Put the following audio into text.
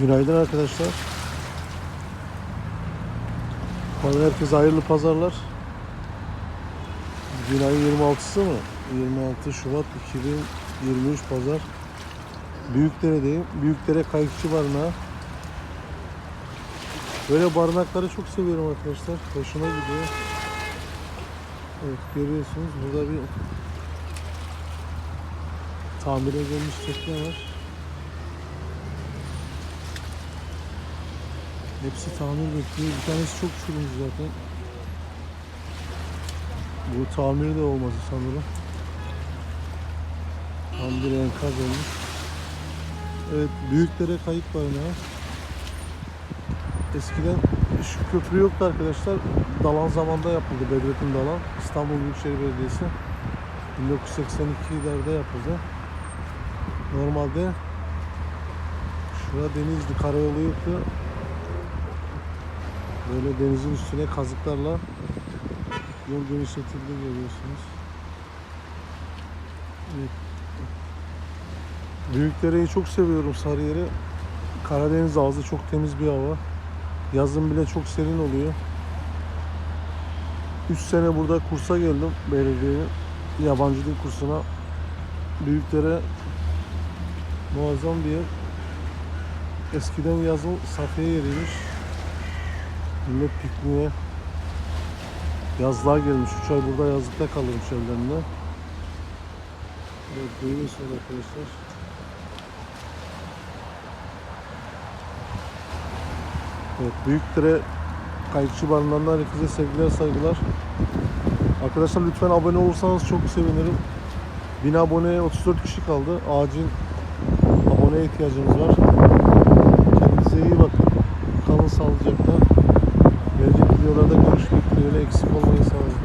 Günaydın arkadaşlar. Bana herkese hayırlı pazarlar. Bugün ayın 26'sı mı? 26 Şubat 2023 Pazar. Büyükdere'deyim. Büyükdere Kayıkçı Barınağı. Böyle barınakları çok seviyorum arkadaşlar. Hoşuma gidiyor. Evet görüyorsunuz burada bir tamir edilmiş tekne var. Hepsi tamir bekliyor. Bir tanesi çok çürümüş zaten. Bu tamiri de olması sanırım. Tam bir enkaz olmuş. Evet, Büyükdere Kayık Barınağı. Eskiden şu köprü yoktu arkadaşlar. Dalan zamanda yapıldı. Bedrettin Dalan. İstanbul Büyükşehir Belediyesi. 1982'lerde yapıldı. Normalde şura denizdi, karayolu yoktu. Böyle denizin üstüne kazıklarla yol genişletildi görüyorsunuz. Evet. Büyükdere'yi çok seviyorum Sarıyer'i. Karadeniz ağzı çok temiz bir hava. Yazın bile çok serin oluyor. 3 sene burada kursa geldim belediyenin yabancı kursuna. Büyükdere muazzam bir yer. Eskiden yazın safiye yeriymiş. Millet pikniğe yazlığa gelmiş. 3 ay burada yazlıkta kalırmış evlerinde. Evet, duyuyorsunuz arkadaşlar. Evet, Büyükdere Kayıkçı Barınağı'ndan herkese sevgiler saygılar. Arkadaşlar lütfen abone olursanız çok sevinirim. 1000 aboneye 34 kişi kaldı. Acil aboneye ihtiyacımız var. Kendinize iyi bakın. Kalın sağlıcakla videolarda görüşmek dileğiyle eksik olmayı sağ.